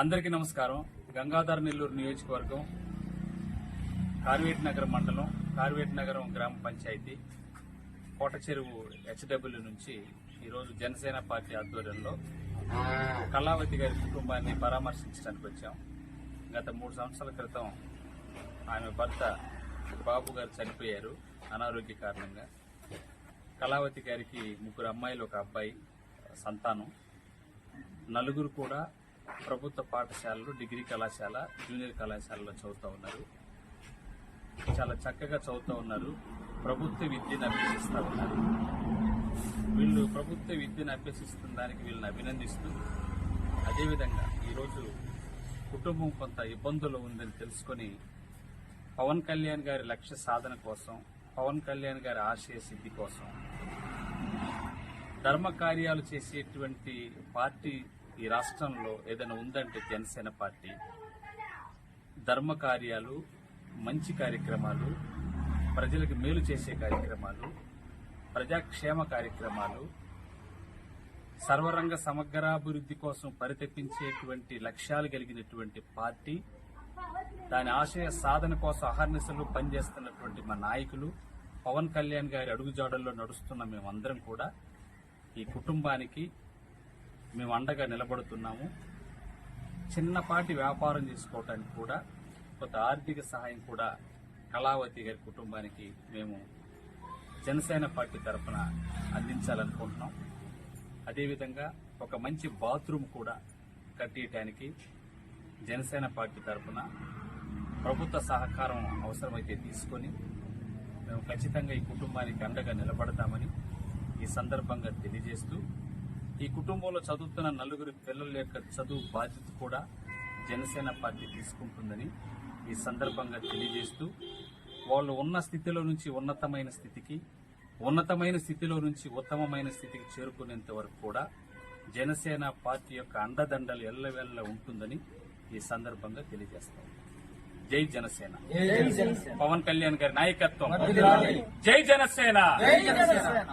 అందరికీ నమస్కారం. గంగాధర నెల్లూరు నియోజకవర్గం కార్వేట్ నగరం మండలం కార్వేట్ నగరం గ్రామ పంచాయతీ కోట చెరువు హెచ్డబ్ల్యూ నుంచి ఈరోజు జనసేన పార్టీ ఆధ్వర్యంలో కళావతి గారి కుటుంబాన్ని పరామర్శించడానికి వచ్చాం. గత మూడు సంవత్సరాల క్రితం ఆమె భర్త బాబు గారు చనిపోయారు అనారోగ్య కారణంగా. కళావతి గారికి ముగ్గురు అమ్మాయిలు ఒక అబ్బాయి సంతానం. నలుగురు కూడా ప్రభుత్వ పాఠశాలలు డిగ్రీ కళాశాల జూనియర్ కళాశాలలో చదువుతూ ఉన్నారు. చాలా చక్కగా చదువుతూ ఉన్నారు. ప్రభుత్వ విద్యను అభ్యసిస్తూ ఉన్నారు. వీళ్ళు ప్రభుత్వ విద్యను అభ్యసిస్తున్న దానికి వీళ్ళని అభినందిస్తూ అదేవిధంగా ఈరోజు కుటుంబం కొంత ఇబ్బందులు ఉందని తెలుసుకొని పవన్ కళ్యాణ్ గారి లక్ష్య సాధన కోసం పవన్ కళ్యాణ్ గారి ఆశయ సిద్ధి కోసం ధర్మ కార్యాలు చేసేటువంటి పార్టీ ఈ రాష్ట్రంలో ఏదైనా ఉందంటే జనసేన పార్టీ. ధర్మ కార్యాలు మంచి కార్యక్రమాలు ప్రజలకు మేలు చేసే కార్యక్రమాలు ప్రజాక్షేమ కార్యక్రమాలు సర్వరంగ సమగ్రాభివృద్ధి కోసం పరితపించేటువంటి లక్ష్యాలు కలిగినటువంటి పార్టీ దాని ఆశయ సాధన కోసం అహర్నిశలు పనిచేస్తున్నటువంటి మా నాయకులు పవన్ కళ్యాణ్ గారి అడుగుజాడల్లో నడుస్తున్న మేమందరం కూడా ఈ కుటుంబానికి మేము అండగా నిలబడుతున్నాము. చిన్నపాటి వ్యాపారం చేసుకోవటానికి కూడా కొంత ఆర్థిక సహాయం కూడా కళావతి గారి కుటుంబానికి మేము జనసేన పార్టీ తరఫున అందించాలనుకుంటున్నాం. అదేవిధంగా ఒక మంచి బాత్రూమ్ కూడా కట్టేయటానికి జనసేన పార్టీ తరఫున ప్రభుత్వ సహకారం అవసరమైతే తీసుకొని మేము ఖచ్చితంగా ఈ కుటుంబానికి అండగా నిలబడతామని ఈ సందర్భంగా తెలియజేస్తూ ఈ కుటుంబంలో చదువుతున్న నలుగురు పిల్లల యొక్క చదువు బాధ్యత కూడా జనసేన పార్టీ తీసుకుంటుందని ఈ సందర్భంగా తెలియజేస్తూ వాళ్ళు ఉన్న స్థితిలో నుంచి ఉన్నతమైన స్థితికి ఉన్నతమైన స్థితిలో నుంచి ఉత్తమమైన స్థితికి చేరుకునేంత వరకు కూడా జనసేన పార్టీ యొక్క అండదండలు ఎల్లవెల్ల ఉంటుందని ఈ సందర్భంగా తెలియజేస్తాం. జై జనసేన. పవన్ కళ్యాణ్ గారి నాయకత్వం. జై జనసేన. జై జనసేన.